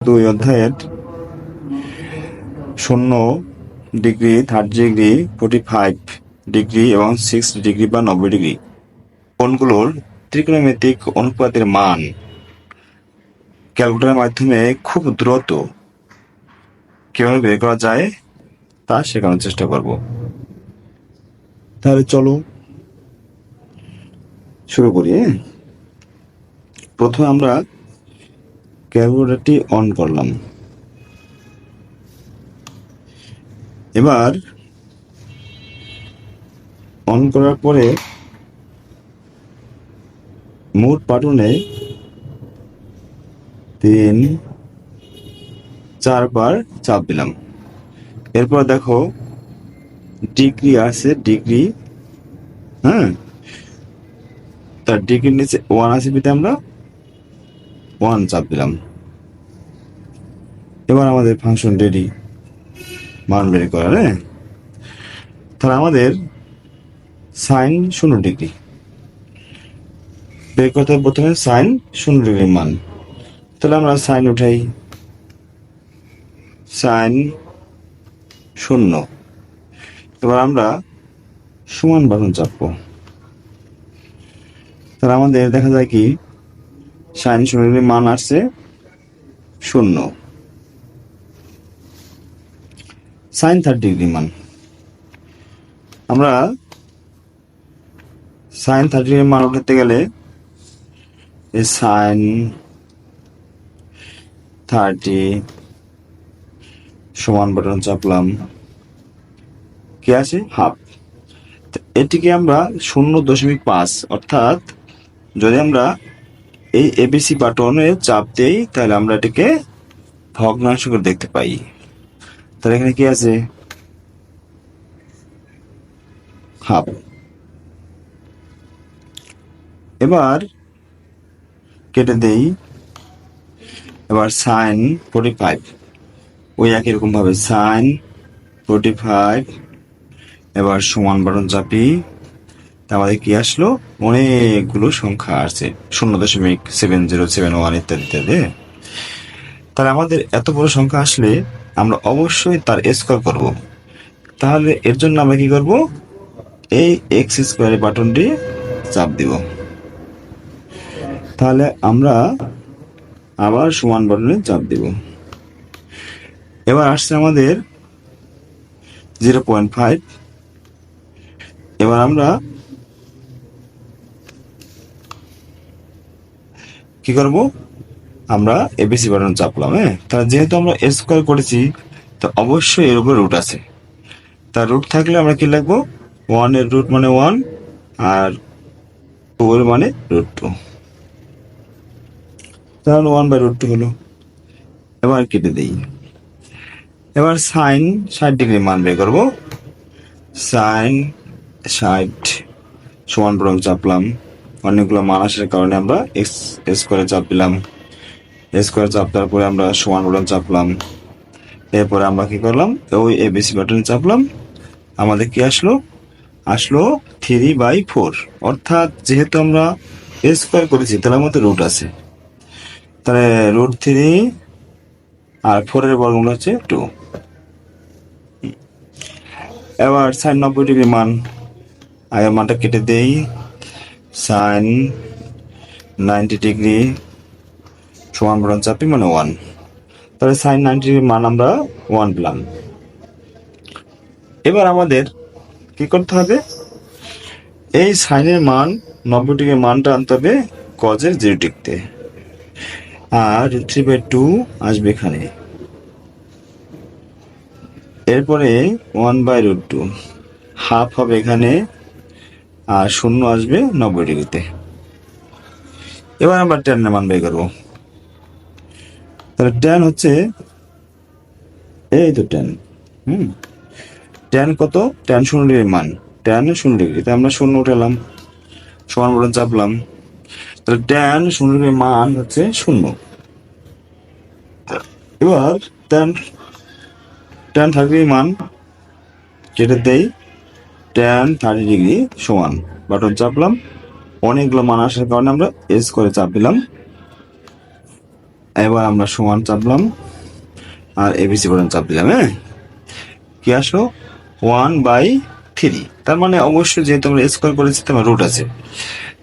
দুই অধ্যায়ের শূন্য degree third degree forty five degree এবং সিক্স ডিগ্রি বা নব্বই ডিগ্রি কোণগুলোর ত্রিকোণমিতিক অনুপাতের মান ক্যালকুলেটরের মাধ্যমে খুব দ্রুত কীভাবে বের করা যায় তা শেখানোর চেষ্টা করব তাহলে চলো শুরু করি হ্যাঁ? প্রথমে আমরা ক্যালকুলেটরটি অন করলাম। এবার অন করার পরে মোট পাটনে তিন চারবার চাপ দিলাম। এরপর দেখো, ডিগ্রি আছে, ডিগ্রি হ্যাঁ? তার ডিগ্রির নিচে ওয়ান আছে বিতে আমরা ওয়ান চাপ দিলাম। এবার আমাদের ফাংশন রেডি মান বের করার হ্যাঁ? তাহলে আমাদের সাইন শূন্য ডিগ্রি। বের করতে হবে প্রথমে সাইন শূন্য ডিগ্রি মান। তাহলে আমরা সাইন উঠাই। সাইন শূন্য। এবার আমরা সমান বাটন চাপবো। তাহলে আমাদের দেখা যায় কি সাইন শূন্যের মান আসছে শূন্য। সাইন থার্ড ডিগ্রি মান। আমরা সাইন থার্টি ডিগ্রি মান উঠাতে গেলে এই সাইন থার্টি সমান বাটন চাপলাম। কে আছে? হাফ এটিকে আমরা শূন্য দশমিক পাঁচ, অর্থাৎ যদি আমরা এই এবিসি বাটনে চাপ দেই, তাহলে আমরা এটাকে ভগ্নাংশ করে দেখতে পাই। তাহলে এখানে কি আছে? হাফ। এবার কেটে দেই। এবার সাইন ফোর্টি ফাইভ ওই একই রকম ভাবে সাইন ফোর্টি ফাইভ এবার সমান বাটন চাপি। তা আমাদের কি আসলো? অনেকগুলো সংখ্যা আসছে। শূন্য দশমিক সেভেন জিরো সেভেন ওয়ান ইত্যাদি ইত্যাদি। তাহলে আমাদের এত বড় সংখ্যা আসলে আমরা অবশ্যই তার স্কোয়ার করব। তাহলে এর জন্য আমরা কি করব? এই এক্স স্কোয়ারের বাটনটি চাপ দিব। তাহলে আমরা আবার সমান বাটনে চাপ দিব। এবার আসছে আমাদের জিরো পয়েন্ট ফাইভ এবার আমরা কি করব? আমরা এবিসি বাটন চাপলাম হ্যাঁ? তাহলে যেহেতু আমরা এ স্কোয়ার করেছি, তো অবশ্যই এর উপর রুট আছে। তার রুট থাকলে আমরা কি লিখব? ওয়ানের রুট মানে ওয়ান আর টু এর মানে রুট টু তাহলে ওয়ান বাই রুট টু হলো। এবার কেটে দিই। এবার সাইন ষাট ডিগ্রি মান বের করব। সাইন ষাট, সমান বরং চাপলাম। অনেকগুলো মান আসার কারণে আমরা এক্স স্কোয়ারে চাপ দিলাম। স্কোয়ারে চাপ দেওয়ার পরে আমরা সমান বরং চাপলাম। এরপরে আমরা কি করলাম? ওই এ এবিসি বাটনে চাপলাম। আমাদের কি আসলো? আসলো থ্রি বাই ফোর অর্থাৎ যেহেতু আমরা স্কোয়ার করেছি, তাহলে আমাদের রুট আছে। তাহলে রুট থ্রি আর ফোরের বর্গমূল হচ্ছে টু এবার সাইন নব্বই ডিগ্রি মান। আগের মানটা কেটে দেই। সাইন নাইনটি ডিগ্রি সমান বরণ চাপি মানে ওয়ান। তাহলে সাইন নাইনটি ডিগ্রি মান আমরা ওয়ান পেলাম। এবার আমাদের কি করতে হবে? এই সাইনের মান, নব্বই ডিগ্রি মানটা আনতে হবে কজের জিরো ডিগ্রিতে। আর থ্রি বাই টু আসবে এখানে। এরপরে one by root two half হবে এখানে আর শূন্য আসবে নব্বই ডিগ্রিতে। এবার আমরা টেনের মান বের করব। তাহলে টেন হচ্ছে, এই তো টেন হুম? টেন কত? টেন শূন্য ডিগ্রি মান। টেন শূন্য ডিগ্রি তাই আমরা শূন্য উঠালাম। সমান বলুন চাপলাম। তাহলে টেন শূন্য ডিগ্রি মান হচ্ছে শূন্য। এবার টেন টেন থার্টি মান কেটে দেই টেন থার্টি ডিগ্রি সমান। বাটন চাপলাম, অনেকগুলো মান আসার কারণে আমরা এস করে চাপ দিলাম। এবার আমরা সমান চাপলাম, আর এবিসি বাটন চাপ দিলাম হ্যাঁ? কি আসলো? ওয়ান বাই থ্রি তার মানে অবশ্যই যেহেতু আমরা স্কোয়ার করেছি তোমার রুট আছে।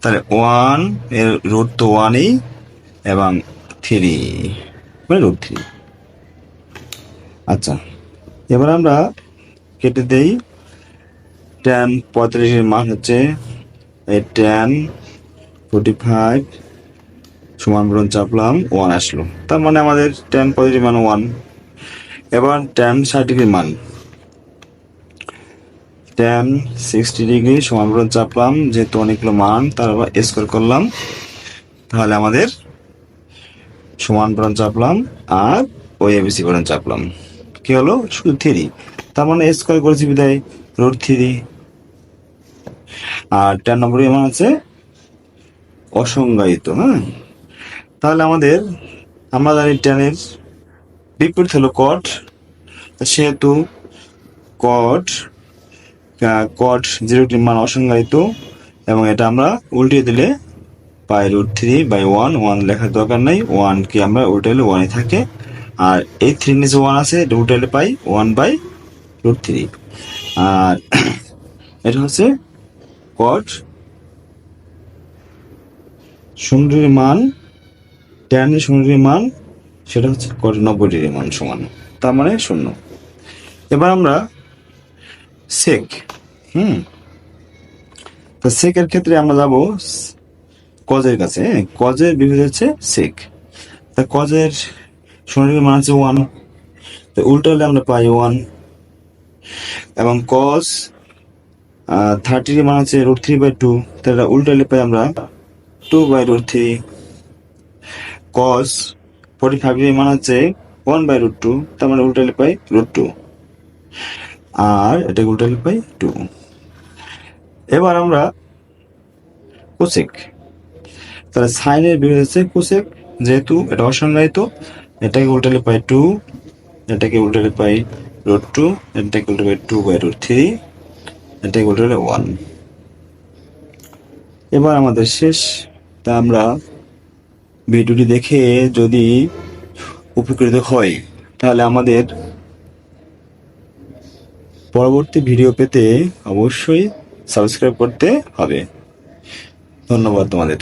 তাহলে ওয়ানের রুট তো ওয়ানই এবং থ্রি মানে রুট থ্রি আচ্ছা এবার আমরা কেটে দেই টেন পঁয়তাল্লিশের মান হচ্ছে টেন ফোর্টি ফাইভ সমান বরণ চাপলাম ওয়ান আসলো। তার মানে আমাদের টেন পঁয়ত্রিশ মান ওয়ান এবার টেন ষাট ডিগ্রি মান। টেন সিক্সটি ডিগ্রি সমান বরণ চাপলাম, যেহেতু অনেকগুলো মান, তার আবার স্কোয়ার করলাম। তাহলে আমাদের সমান বরণ চাপলাম, আর ওই এবিসি বরণ চাপলাম। কি হলো? শুধু থ্রি তার মানে স্কোয়ার করেছি বিদায়। রুট থ্রি আর টেন নম্বর এমন আছে অসংজ্ঞায়িত হ্যাঁ? তাহলে আমাদের, আমরা জানি টেনের বিপরীত হলো কট সেহেতু কট কট জিরোটির মান অসংজ্ঞায়িত, এবং এটা আমরা উল্টিয়ে দিলে পাই root three by one one লেখার দরকার নেই ওয়ান কি আমরা উল্টাইলে ওয়ানই থাকে, আর এই থ্রি নিচে ওয়ান আছে, এটা উল্টাইলে পাই ওয়ান বাই রুট থ্রি আর এটা হচ্ছে কট শূন্যের মান টেনের শূন্যের মান, সেটা হচ্ছে কট নব্বই ডিগ্রি মান সমান, তার মানে শূন্য। এবার আমরা সেক হুম? তো সেকের ক্ষেত্রে আমরা যাব কজের কাছে হ্যাঁ? কজের বিপরীত হচ্ছে সেক তা কজের শূন্যের মান হচ্ছে ওয়ান তো উল্টো হলে আমরা পাই ওয়ান এবং কজ থার্টির মান হচ্ছে রুট থ্রি বাই টু তাহলে উল্টালে পাই আমরা two by root three cos forty five এর মান হচ্ছে ওয়ান বাই রুট টু তার মানে উল্টালে পাই রুট টু আর এটা উল্টালে পাই টু এবার আমরা কোসেক তাহলে সাইনের বিরোধ হচ্ছে কোসেক যেহেতু এটা অসংজ্ঞায়িত, এটাকে উল্টালে পাই টু এটাকে উল্টালে পাই রুট টু এটাকে উল্টালে পাই টু বাই রুট থ্রি এটাকে হলে ওয়ান এবার আমাদের শেষ। তা আমরা ভিডিওটি দেখে যদি উপকৃত হয় তাহলে আমাদের পরবর্তী ভিডিও পেতে অবশ্যই সাবস্ক্রাইব করতে হবে। ধন্যবাদ তোমাদের।